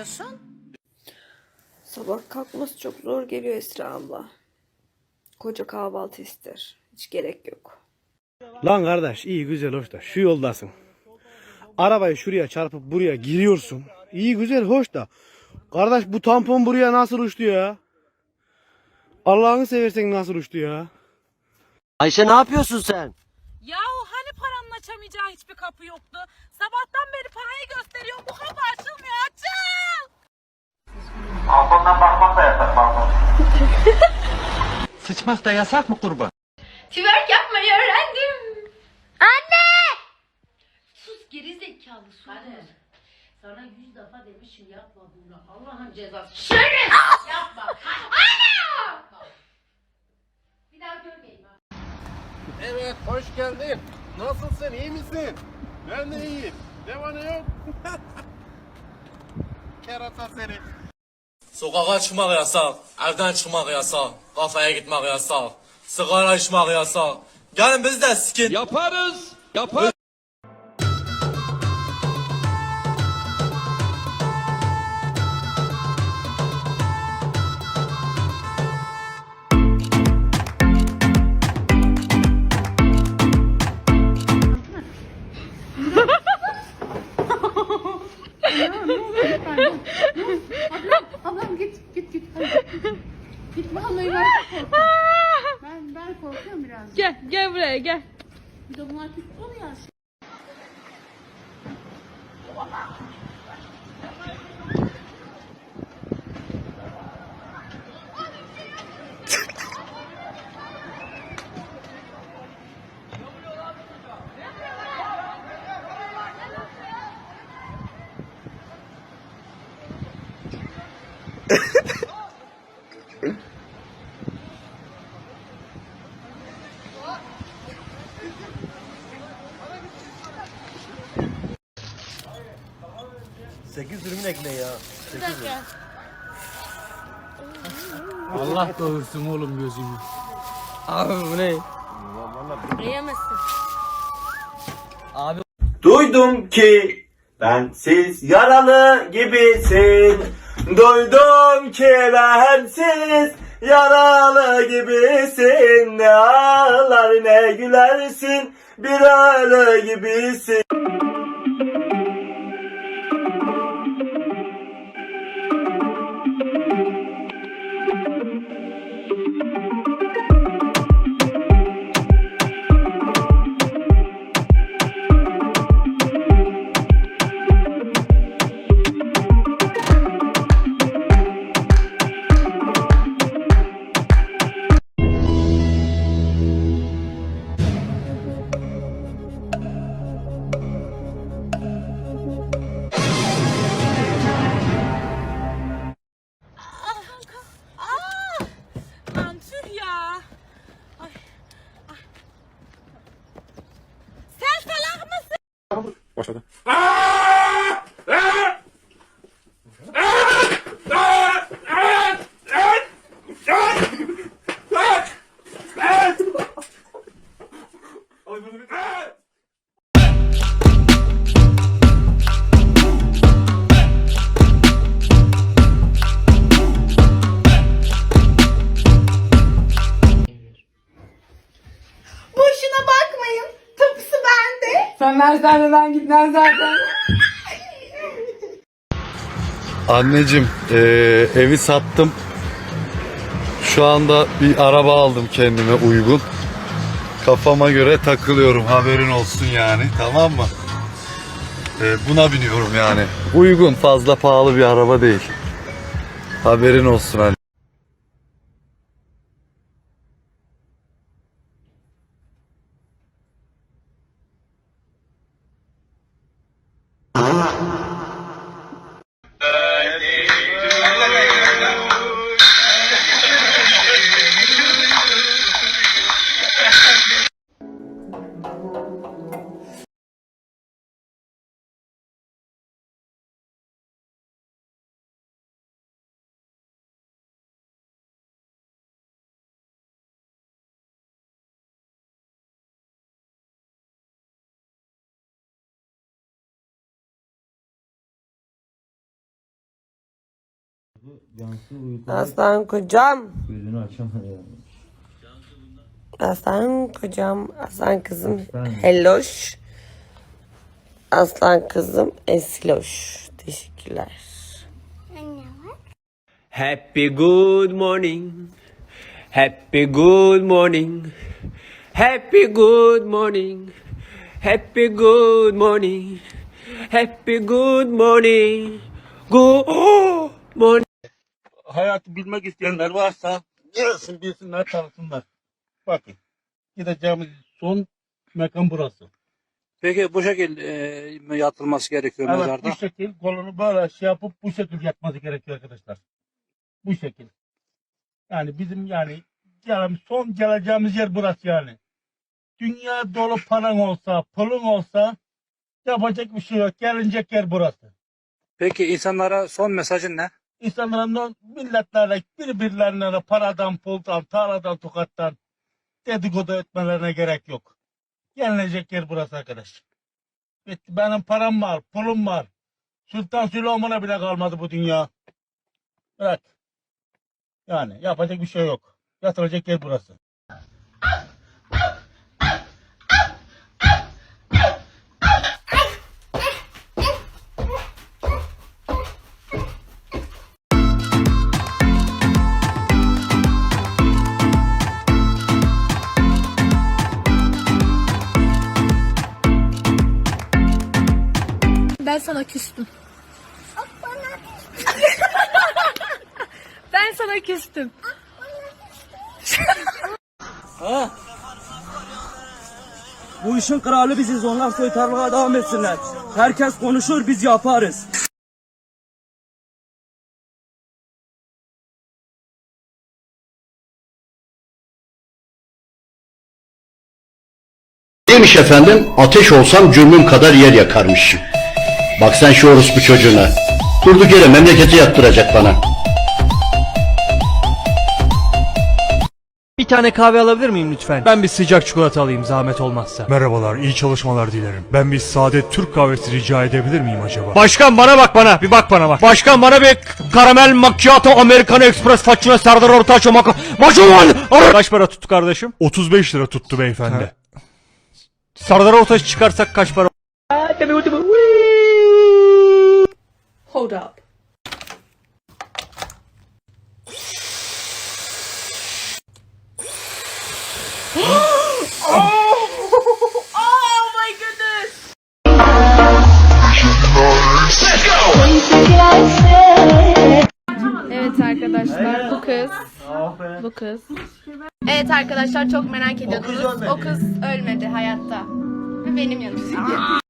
yapmıyorsun? Sabah kalkması çok zor geliyor Esra abla. Koca kahvaltı ister. Hiç gerek yok. Lan kardeş iyi güzel hoş da şu yoldasın. Arabayı şuraya çarpıp buraya giriyorsun. İyi güzel hoş da. Kardeş bu tampon buraya nasıl uçtu ya? Allah'ını seversen nasıl uçtu ya? Ayşe ne yapıyorsun sen? Yahu hani paranın açamayacağı hiçbir kapı yoktu? Sabahtan beri parayı gösteriyorum. Bu kapı açılmıyor. Açıl! Balkondan bakmak da yasak balkon. Sıçmak da yasak mı kurban? Twerk yapmayı öğrendim. Anne! Sus geri zekalı sus. Sana yüz defa demişim yapma bunu. Allah'ın cezası. Şeref! Yapma. Anne! Bir daha görmeyeyim ha. Evet hoş geldin. Nasılsın iyi misin? Ben de iyiyim. Ne var ne yok? Kerata seni. Sokağa çıkmak yasak, evden çıkmak yasak, kafeye gitmek yasak, sigara içmek yasak. Gelin biz de sikin. Yaparız. Yaparız. 8 dürümün ekmeği ya. 8 dürüm. Allah doğursun oğlum gözümü. Abi bu ne? Abi Duydum ki bensiz yaralı gibisin. Duydum ki bensiz yaralı gibisin. Ne ağlar ne gülersin bir ölü gibisin. Sen nereden gitmez zaten. Anneciğim eee, evi sattım. Şu anda bir araba aldım kendime uygun. Kafama göre takılıyorum haberin olsun yani tamam mı? Eee, buna biniyorum yani. Uygun fazla pahalı bir araba değil. Haberin olsun anne. 嗯 Aslan kocam. Gözünü açamadı Aslan kocam. Aslan kızım. Helloş. Aslan kızım Esloş. Teşekkürler. Happy good morning. Happy good morning. Happy good morning. Happy good morning. Happy good morning. Good morning. Hayatı bilmek isteyenler varsa gelsin bilsinler tanısınlar. Bakın gideceğimiz son mekan burası. Peki bu şekilde e, mi yatılması gerekiyor Evet mezarda? bu şekil kolunu böyle şey yapıp bu şekil yatması gerekiyor arkadaşlar. Bu şekil. Yani bizim yani yani son geleceğimiz yer burası yani. Dünya dolu paran olsa, pulun olsa yapacak bir şey yok. Gelinecek yer burası. Peki insanlara son mesajın ne? İnsanların milletlerle birbirlerine paradan, puldan, tarladan, tokattan dedikodu etmelerine gerek yok. Gelinecek yer burası arkadaş. Benim param var, pulum var. Sultan Süleyman'a bile kalmadı bu dünya. Bırak. Yani yapacak bir şey yok. Yatıracak yer burası. Sana küstüm. ben sana küstüm. Bu işin kralı biziz. Onlar soytarlığa devam etsinler. Herkes konuşur biz yaparız. Neymiş efendim? Ateş olsam cürmüm kadar yer yakarmışım. Bak sen şu orospu çocuğuna. Durduk yere memleketi yattıracak bana. Bir tane kahve alabilir miyim lütfen? Ben bir sıcak çikolata alayım zahmet olmazsa. Merhabalar, iyi çalışmalar dilerim. Ben bir sade Türk kahvesi rica edebilir miyim acaba? Başkan bana bak bana, bir bak bana bak. Başkan bana bir karamel macchiato Amerikan Express Facino Serdar Ortaço maka... Maçoman! Kaç para tuttu kardeşim? 35 lira tuttu beyefendi. Serdar Ortaç çıkarsak kaç para? Hold up. oh my goodness. Evet arkadaşlar bu kız. Bu kız. Evet arkadaşlar çok merak ediyordunuz. O kız ölmedi hayatta. Ve benim yanımda.